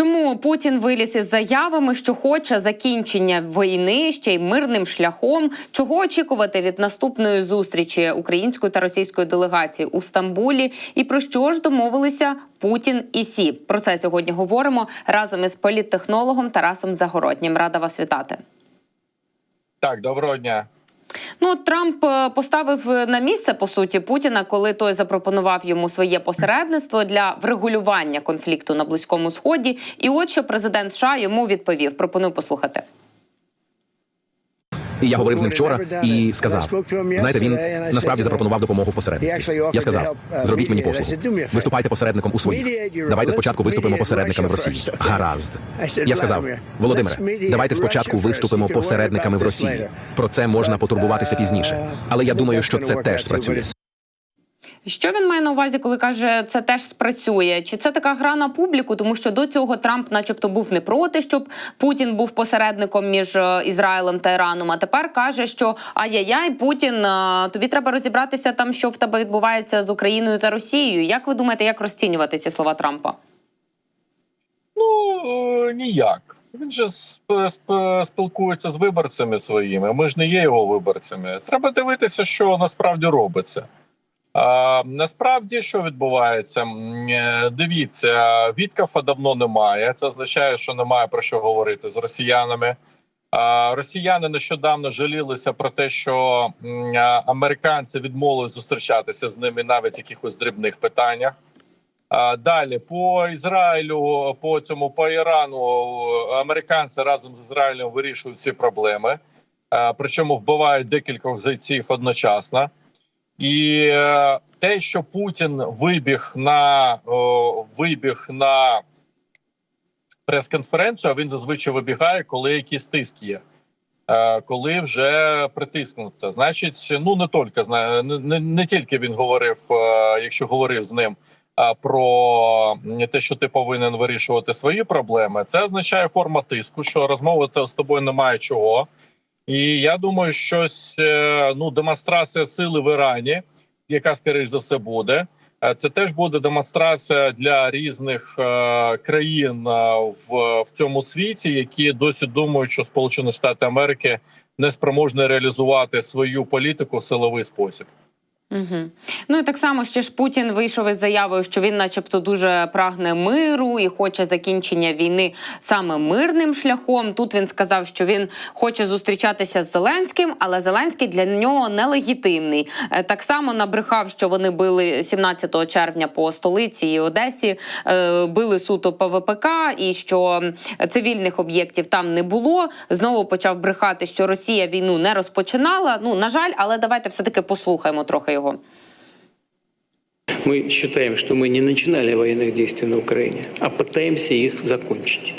Чому Путін виліз із заявами, що хоче закінчення війни ще й мирним шляхом? Чого очікувати від наступної зустрічі української та російської делегації у Стамбулі? І про що ж домовилися Путін і Сі? Про це сьогодні говоримо разом із політтехнологом Тарасом Загороднім. Рада вас вітати. Так, доброго дня. Ну, Трамп е, поставив на місце по суті Путіна, коли той запропонував йому своє посередництво для врегулювання конфлікту на близькому сході. І от що президент США йому відповів. Пропоную послухати. І я говорив з ним вчора і сказав: знаєте, він насправді запропонував допомогу в посередництві. Я сказав: зробіть мені послугу. Виступайте посередником у своїх. Давайте спочатку виступимо посередниками в Росії. Гаразд. Я сказав, Володимире, давайте спочатку виступимо посередниками в Росії. Про це можна потурбуватися пізніше. Але я думаю, що це теж спрацює. Що він має на увазі, коли каже, це теж спрацює? Чи це така гра на публіку? Тому що до цього Трамп, начебто, був не проти, щоб Путін був посередником між е, Ізраїлем та Іраном. А тепер каже, що ай-яй-яй, Путін, е, тобі треба розібратися там, що в тебе відбувається з Україною та Росією. Як ви думаєте, як розцінювати ці слова Трампа? Ну е, ніяк. Він же сп- сп- спілкується з виборцями своїми. Ми ж не є його виборцями. Треба дивитися, що насправді робиться. А, насправді, що відбувається? Е, Дивіться, Віткафа давно немає. Це означає, що немає про що говорити з росіянами. А, Росіяни нещодавно жалілися про те, що а, американці відмовились зустрічатися з ними навіть в якихось дрібних питаннях. А, Далі по Ізраїлю, по цьому по Ірану американці разом з Ізраїлем вирішують ці проблеми, а, причому вбивають декількох зайців одночасно. І е, те, що Путін вибіг на вибіг на прес-конференцію, а він зазвичай вибігає, коли якийсь тиск є. Е, Коли вже притиснуто, значить, ну не тільки не, не тільки він говорив, е, якщо говорив з ним е, про те, що ти повинен вирішувати свої проблеми, це означає форма тиску, що розмовити з тобою немає чого. І я думаю, щось е, ну демонстрація сили в Ірані, яка скоріш за все буде. е, Це теж буде демонстрація для різних е, країн в, в цьому світі, які досі думають, що Сполучені Штати Америки не спроможні реалізувати свою політику в силовий спосіб. Угу. Ну і так само ще ж Путін вийшов із заявою, що він, начебто, дуже прагне миру і хоче закінчення війни саме мирним шляхом. Тут він сказав, що він хоче зустрічатися з Зеленським, але Зеленський для нього нелегітимний. Е, Так само набрехав, що вони били 17 червня по столиці і Одесі, е, били суто по ВПК, і що цивільних об'єктів там не було. Знову почав брехати, що Росія війну не розпочинала. Ну на жаль, але давайте все таки послухаємо трохи Мы считаем, что мы не начинали военных действий на Украине, а пытаемся их закончить.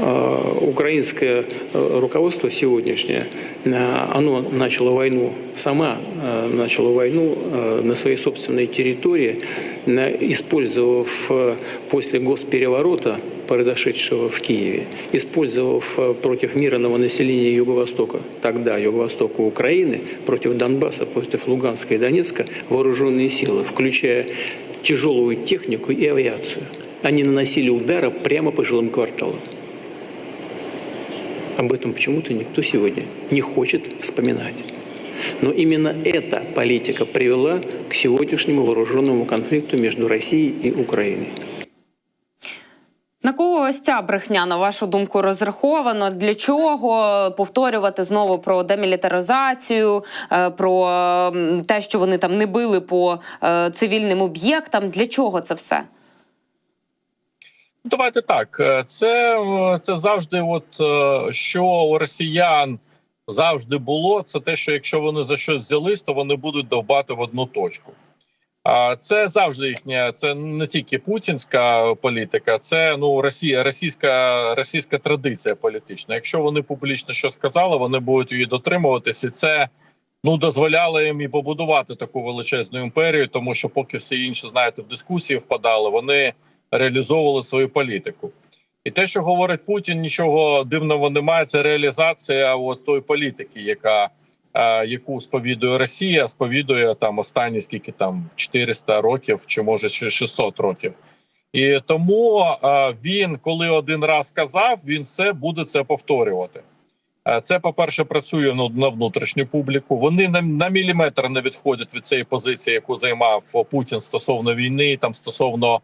А, Украинское э, руководство сегодняшнее, э, оно начало войну, сама э, начало войну э, на своей собственной территории, э, использовав э, после госпереворота, произошедшего в Киеве, использовав э, против мирного населения Юго-Востока, тогда Юго-Востока Украины, против Донбасса, против Луганска и Донецка вооруженные силы, включая тяжелую технику и авиацию. Они наносили удары прямо по жилым кварталам. Об этом почему-то никто сегодня не хочет вспоминать. Но именно эта политика привела к сегодняшнему вооруженному конфликту между Россией и Украиной. На кого ось ця брехня, на вашу думку, розраховано? Для чого повторювати знову про демілітаризацію, е, про те, що вони там не били по е, цивільним об'єктам? Для чого це все? Давайте так. е, Це, е, це завжди, от е, що у росіян завжди було, це те, що якщо вони за щось взялись, то вони будуть довбати в одну точку. А це завжди їхня, це не тільки путінська політика, це ну Росія, російська російська традиція політична. Якщо вони публічно що сказали, вони будуть її дотримуватися. І це ну дозволяло їм і побудувати таку величезну імперію, тому що поки всі інші, знаєте, в дискусії впадали, вони реалізовували свою політику. І те, що говорить Путін, нічого дивного немає. Це реалізація от тої політики, яка е, яку сповідує Росія, сповідує там останні скільки там 400 років, чи може ще 600 років. І тому е, він, коли один раз сказав, він все буде це повторювати. Це, по-перше, працює ну, на внутрішню публіку. Вони на, на міліметр не відходять від цієї позиції, яку займав Путін стосовно війни, там стосовно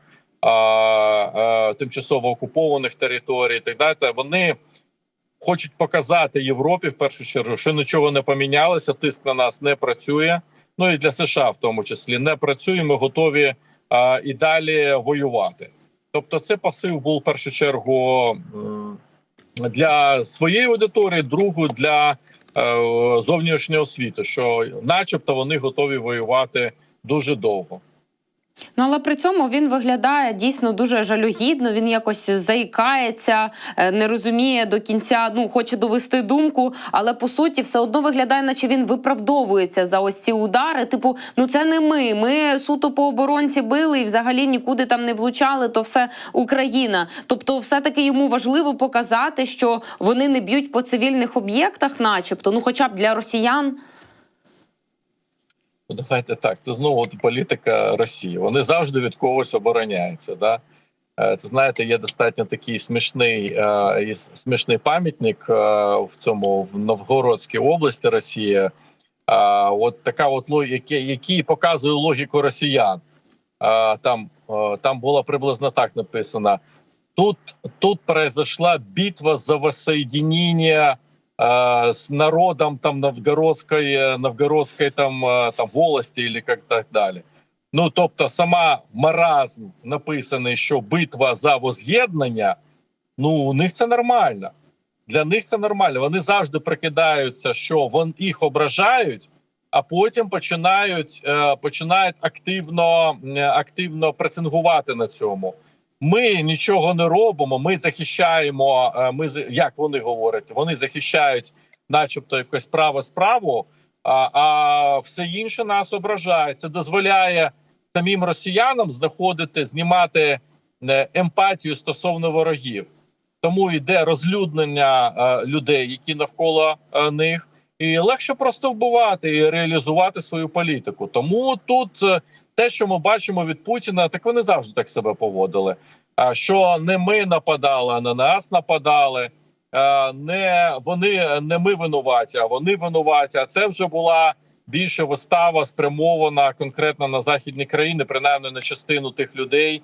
тимчасово окупованих територій. Так далі. Вони хочуть показати Європі в першу чергу, що нічого не помінялося. Тиск на нас не працює. Ну і для США в тому числі не працює. Ми готові а, і далі воювати. Тобто, це посил був в першу чергу для своєї аудиторії, другу для е, зовнішнього світу, що, начебто, вони готові воювати дуже довго. Ну але при цьому він виглядає дійсно дуже жалюгідно. Він якось заїкається, е, не розуміє до кінця. Ну хоче довести думку, але по суті все одно виглядає, наче він виправдовується за ось ці удари. Типу, ну це не ми. Ми суто по оборонці били і взагалі нікуди там не влучали. То все Україна. Тобто, все таки йому важливо показати, що вони не б'ють по цивільних об'єктах, начебто, ну хоча б для росіян. Ну, давайте так. Це знову от політика Росії. Вони завжди від когось обороняються. Да? Е, Це знаєте, є достатньо такий смішний е, смішний пам'ятник е, в цьому в Новгородській області Росії. От така от ло- який, який показує логіку росіян. Там, там було приблизно так написано: тут, тут произошла битва за воссоединение э, с народом там новгородской, э, новгородской там, э, там волості или як так далі. Ну тобто, сама маразм написаний, що битва за воз'єднання, ну у них це нормально. Для них це нормально. Вони завжди прикидаються, що вон їх ображають, а потім починають, е, починають активно, активно пресингувати на цьому. Ми нічого не робимо. Ми захищаємо. е, Ми як вони говорять, вони захищають, начебто, якось право справу, а, а все інше нас ображає. Це дозволяє самим росіянам знаходити, знімати е, емпатію стосовно ворогів. Тому йде розлюднення е, людей, які навколо них, і легше просто вбивати і реалізувати свою політику. Тому тут те, що ми бачимо від Путіна, так вони завжди так себе поводили. Що не ми нападали, а на нас нападали. е, Не вони не ми винуваті, а вони винуваті. А це вже була більше вистава спрямована конкретно на західні країни, принаймні на частину тих людей,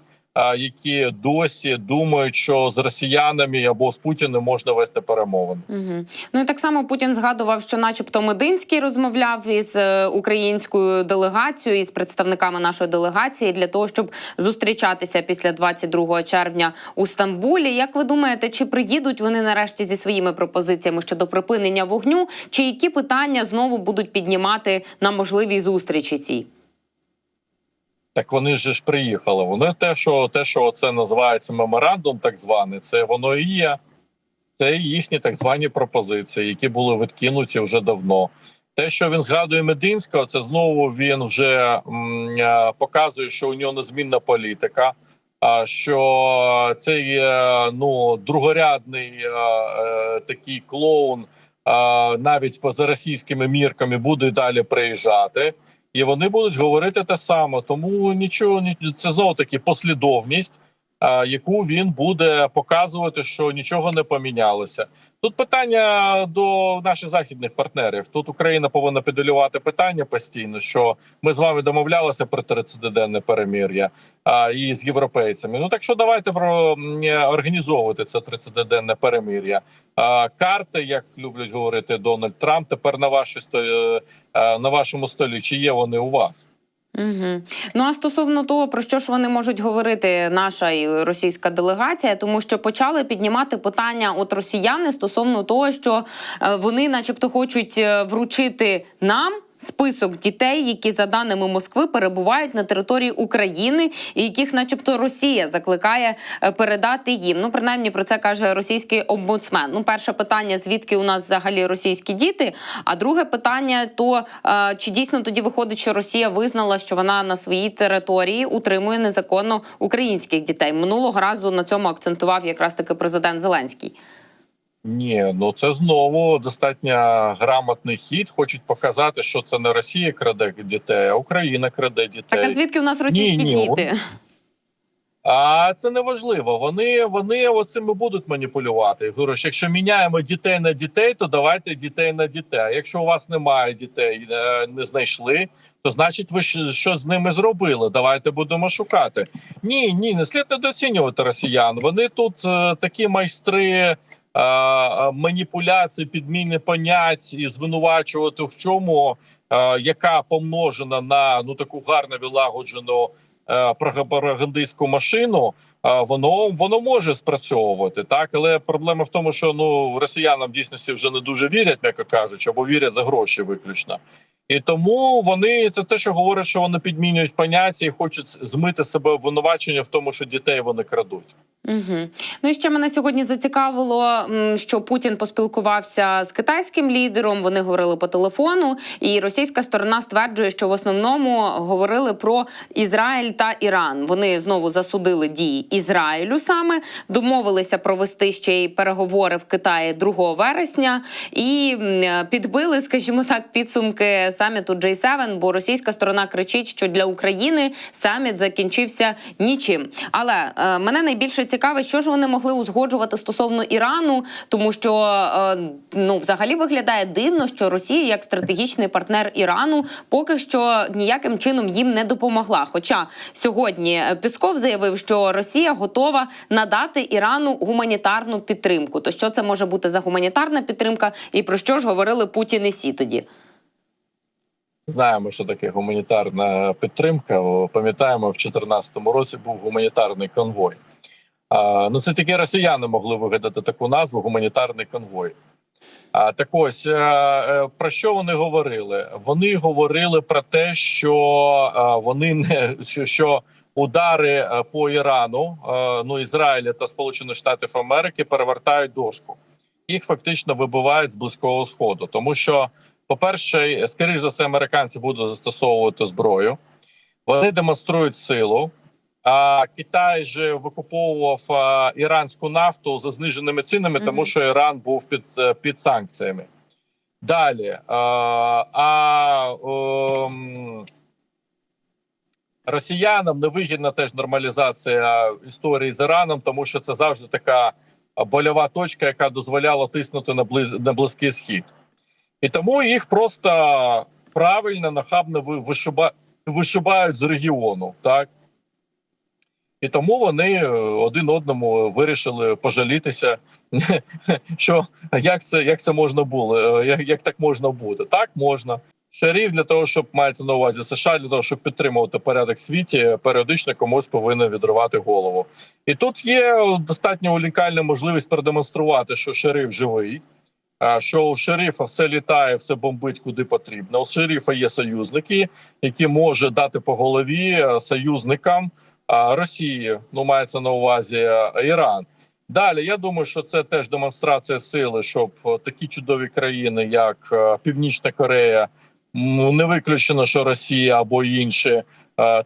які досі думають, що з росіянами або з Путіним можна вести перемовини. Угу. Ну і так само Путін згадував, що, начебто, Мединський розмовляв із е, українською делегацією із представниками нашої делегації для того, щоб зустрічатися після 22 червня у Стамбулі. Як ви думаєте, чи приїдуть вони нарешті зі своїми пропозиціями щодо припинення вогню? Чи які питання знову будуть піднімати на можливій зустрічі цій? Так вони ж приїхали. Вони те, що те, що це називається меморандум, так званий, це воно і є. Це їхні так звані пропозиції, які були відкинуті вже давно. Те, що він згадує Мединського, це знову він вже м, е, показує, що у нього незмінна політика. А що цей ну другорядний е, е, такий клоун, е, навіть поза російськими мірками, буде далі приїжджати і вони будуть говорити те саме. Тому нічого ні- це знову таки послідовність, яку він буде показувати, що нічого не помінялося. Тут питання до наших західних партнерів. Тут Україна повинна педалювати питання постійно, що ми з вами домовлялися про 30-денне перемир'я а, і з європейцями. Ну так що давайте про організовувати це 30-денне перемир'я. А, карти, як люблять говорити Дональд Трамп, тепер на вашій е, е, на вашому столі. Чи є вони у вас? Угу. Ну а стосовно того, про що ж вони можуть говорити, наша і російська делегація, тому що почали піднімати питання от росіяни стосовно того, що е, вони, начебто, хочуть е, вручити нам. Список дітей, які за даними Москви перебувають на території України, і яких, начебто, Росія закликає е, передати їм. Ну, принаймні про це каже російський омбудсмен. Ну, перше питання: звідки у нас взагалі російські діти? А друге питання: то е, чи дійсно тоді виходить, що Росія визнала, що вона на своїй території утримує незаконно українських дітей? Минулого разу на цьому акцентував якраз таки президент Зеленський. Ні, ну це знову достатньо грамотний хід. Хочуть показати, що це не Росія краде дітей, а Україна краде дітей. Так а звідки у нас російські ні, діти? А це не важливо. Вони вони оцим і будуть маніпулювати. Я Говорю, що якщо міняємо дітей на дітей, то давайте дітей на дітей. А якщо у вас немає дітей, е, не знайшли, то значить ви що, що з ними зробили? Давайте будемо шукати. Ні, ні, не слід недооцінювати росіян. Вони тут е, такі майстри. Е, Маніпуляції, підміни понять і звинувачувати в чому, е, яка помножена на ну таку гарно відлагоджену е, пропагандистську машину, воно воно може спрацьовувати так, але проблема в тому, що ну росіянам в дійсності вже не дуже вірять, м'яко кажучи, або вірять за гроші виключно. І тому вони це те, що говорять, що вони підмінюють поняття і хочуть змити себе обвинувачення в тому, що дітей вони крадуть. Угу. Ну і ще мене сьогодні зацікавило, що Путін поспілкувався з китайським лідером. Вони говорили по телефону, і російська сторона стверджує, що в основному говорили про Ізраїль та Іран. Вони знову засудили дії Ізраїлю саме домовилися провести ще й переговори в Китаї 2 вересня і підбили, скажімо так, підсумки саміту J7, бо російська сторона кричить, що для України саміт закінчився нічим. Але е, мене найбільше цікавить, що ж вони могли узгоджувати стосовно Ірану, тому що е, ну взагалі виглядає дивно, що Росія, як стратегічний партнер Ірану, поки що ніяким чином їм не допомогла. Хоча сьогодні е, Пісков заявив, що Росія готова надати Ірану гуманітарну підтримку. То що це може бути за гуманітарна підтримка, і про що ж говорили Путін і Сі тоді? Знаємо, що таке гуманітарна підтримка. Пам'ятаємо, в 2014 році був гуманітарний конвой. Ну це тільки росіяни могли вигадати таку назву гуманітарний конвой. А так ось е, е, про що вони говорили? Вони говорили про те, що е, вони не що, удари по Ірану, ну Ізраїля та Сполучених Штатів Америки перевертають дошку. Їх фактично вибивають з близького сходу, тому що, по-перше, скоріш за все, американці будуть застосовувати зброю. Вони демонструють силу. А Китай же викуповував іранську нафту за зниженими цінами, тому що Іран був під, е, під санкціями. Далі. А, а ем, росіянам невигідна теж нормалізація історії з Іраном, тому що це завжди така больова точка, яка дозволяла тиснути на, близ, на близький схід. І тому їх просто правильно, нахабно вишиба, вишибають з регіону. так і тому вони е, один одному вирішили пожалітися, що як це як це можна було, е, як, як так можна буде? Так можна. Шарів для того, щоб мається на увазі США, для того, щоб підтримувати порядок в світі, періодично комусь повинен відривати голову. І тут є достатньо унікальна можливість продемонструвати, що шериф живий, що у шерифа все літає, все бомбить куди потрібно. У шерифа є союзники, які може дати по голові е, союзникам. Росії, ну мається на увазі е, Іран. Далі я думаю, що це теж демонстрація сили, щоб е, такі чудові країни, як е, Північна Корея, ну не виключено, що Росія або інші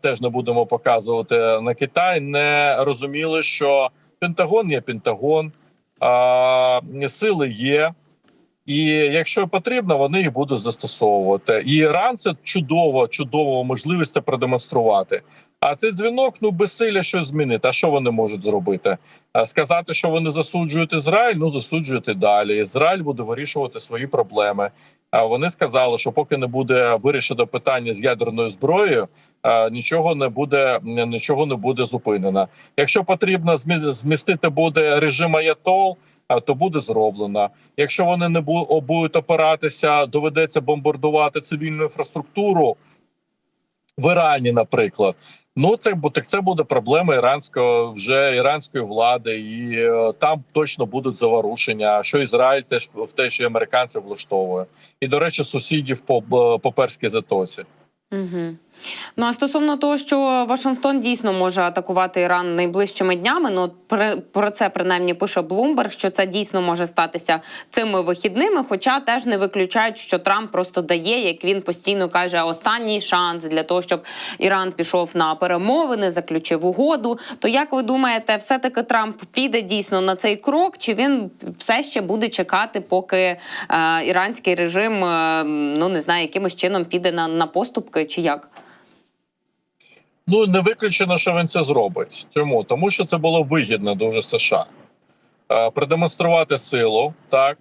теж не будемо показувати на Китай, не розуміли, що Пентагон є Пентагон, сили є. І якщо потрібно, вони їх будуть застосовувати. І Іран це чудово, чудова можливість продемонструвати. А цей дзвінок ну безсилля щось змінити. А що вони можуть зробити? Сказати, що вони засуджують Ізраїль, ну засуджують і далі. Ізраїль буде вирішувати свої проблеми. А вони сказали, що поки не буде вирішено питання з ядерною зброєю, нічого не буде нічого не буде зупинено. Якщо потрібно змі- змістити буде режим Аятол, то буде зроблено. Якщо вони не бу- будуть опиратися, доведеться бомбардувати цивільну інфраструктуру в Ірані, наприклад. Ну це так це буде проблема іранського вже іранської влади, і е, там точно будуть заворушення. Що Ізраїль теж в те, що і американців влаштовує, і до речі, сусідів по по перській затоці. Угу. Ну а стосовно того, що Вашингтон дійсно може атакувати Іран найближчими днями, ну при- про це принаймні пише Блумберг, що це дійсно може статися цими вихідними. Хоча теж не виключають, що Трамп просто дає, як він постійно каже, останній шанс для того, щоб Іран пішов на перемовини, заключив угоду. То як ви думаєте, все таки Трамп піде дійсно на цей крок, чи він все ще буде чекати, поки е, іранський режим е, ну не знаю, якимось чином піде на, на поступки, чи як? Ну не виключено, що він це зробить. Чому? Тому що це було вигідно дуже США. Е, Продемонструвати силу, так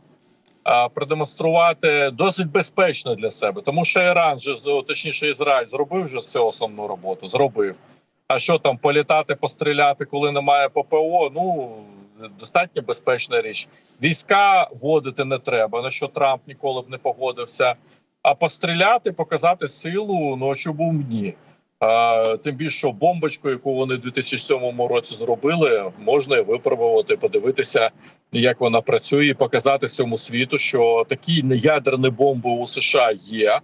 е, продемонструвати досить безпечно для себе, тому що Іран же точніше Ізраїль зробив вже цю основну роботу. Зробив. А що там політати, постріляти, коли немає ППО? Ну достатньо безпечна річ. Війська вводити не треба, на що Трамп ніколи б не погодився. А постріляти, показати силу, ну був ні. Тим більше бомбочку, яку вони в 2007 році зробили, можна випробувати, подивитися, як вона працює, і показати всьому світу, що такі неядерні бомби у США є,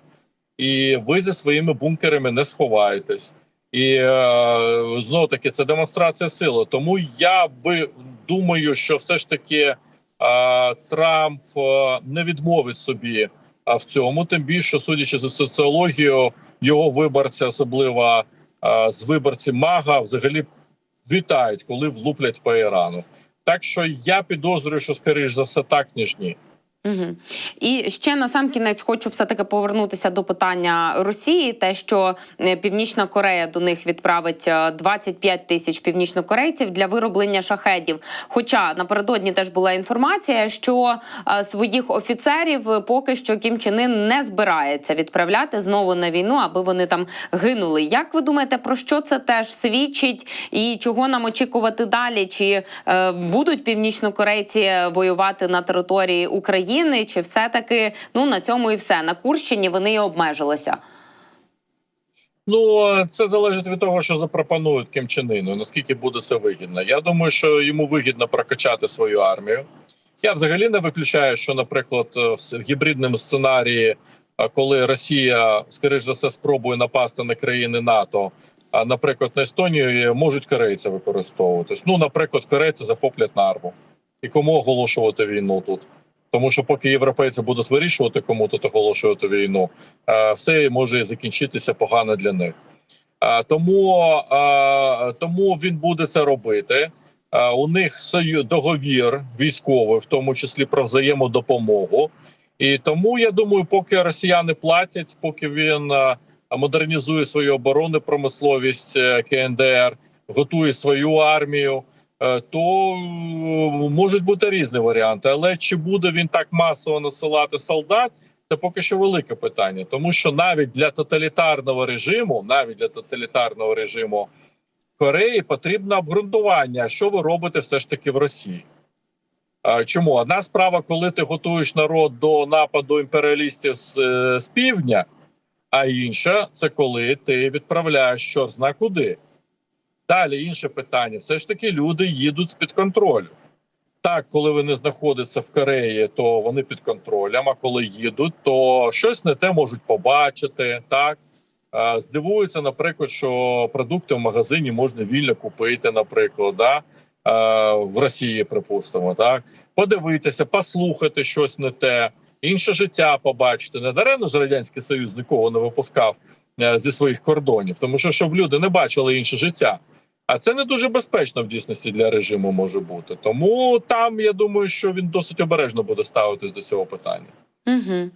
і ви зі своїми бункерами не сховаєтесь. І е, знову таки це демонстрація сили. Тому я би думаю, що все ж таки е, Трамп е, не відмовить собі в цьому, тим більше, судячи за соціологію, його виборці, особливо е, з виборці Мага, взагалі вітають, коли влуплять по Ірану. Так що я підозрюю, що скоріш за все так ніж ні. Угу. І ще на сам кінець хочу все таки повернутися до питання Росії. Те, що е, Північна Корея до них відправить е, 25 тисяч північнокорейців для вироблення шахедів. Хоча напередодні теж була інформація, що е, своїх офіцерів е, поки що Кім Чен Ын не збирається відправляти знову на війну, аби вони там гинули. Як ви думаєте, про що це теж свідчить, і чого нам очікувати далі? Чи е, будуть північнокорейці воювати на території України? Чи все таки ну на цьому і все на Курщині вони і обмежилися? Ну це залежить від того, що запропонують Ким Чен наскільки буде це вигідно. Я думаю, що йому вигідно прокачати свою армію. Я взагалі не виключаю, що, наприклад, в гібридному сценарії, а коли Росія, скоріш за все, спробує напасти на країни НАТО, а наприклад, на Естонію можуть корейці використовуватись. Ну, наприклад, корейці захоплять нарву. І кому оголошувати війну тут? Тому що поки європейці будуть вирішувати, кому тут оголошувати війну, е, все може закінчитися погано для них. Е, Тому, е, тому він буде це робити. У них договір військовий, в тому числі про взаємодопомогу. І тому я думаю, поки росіяни платять, поки він модернізує свою оборону, промисловість КНДР, готує свою армію, то е, можуть бути різні варіанти. Але чи буде він так масово насилати солдат? Це поки що велике питання, тому що навіть для тоталітарного режиму, навіть для тоталітарного режиму Кореї потрібно обґрунтування, що ви робите все ж таки в Росії. Чому одна справа, коли ти готуєш народ до нападу імперіалістів з, е, з півдня, а інша це коли ти відправляєш чорт куди. Далі інше питання: все ж таки люди їдуть з під контролю. Так, коли вони знаходяться в Кореї, то вони під контролем. А коли їдуть, то щось не те можуть побачити. Так здивуються, наприклад, що продукти в магазині можна вільно купити, наприклад, да? в Росії, припустимо, так подивитися, послухати щось не те, інше життя побачити. Не даремно ж радянський союз нікого не випускав е, зі своїх кордонів, тому що щоб люди не бачили інше життя. А це не дуже безпечно в дійсності для режиму може бути. Тому там я думаю, що він досить обережно буде ставитись до цього питання. Угу.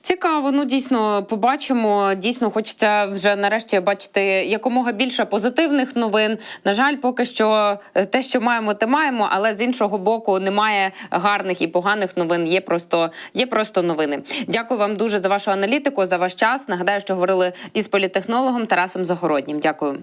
Цікаво, ну дійсно побачимо. Дійсно, хочеться вже нарешті бачити якомога більше позитивних новин. На жаль, поки що е, те, що маємо, те маємо, але з іншого боку, немає гарних і поганих новин. Є просто є просто новини. Дякую вам дуже за вашу аналітику, за ваш час. Нагадаю, що говорили із політехнологом Тарасом Загороднім. Дякую.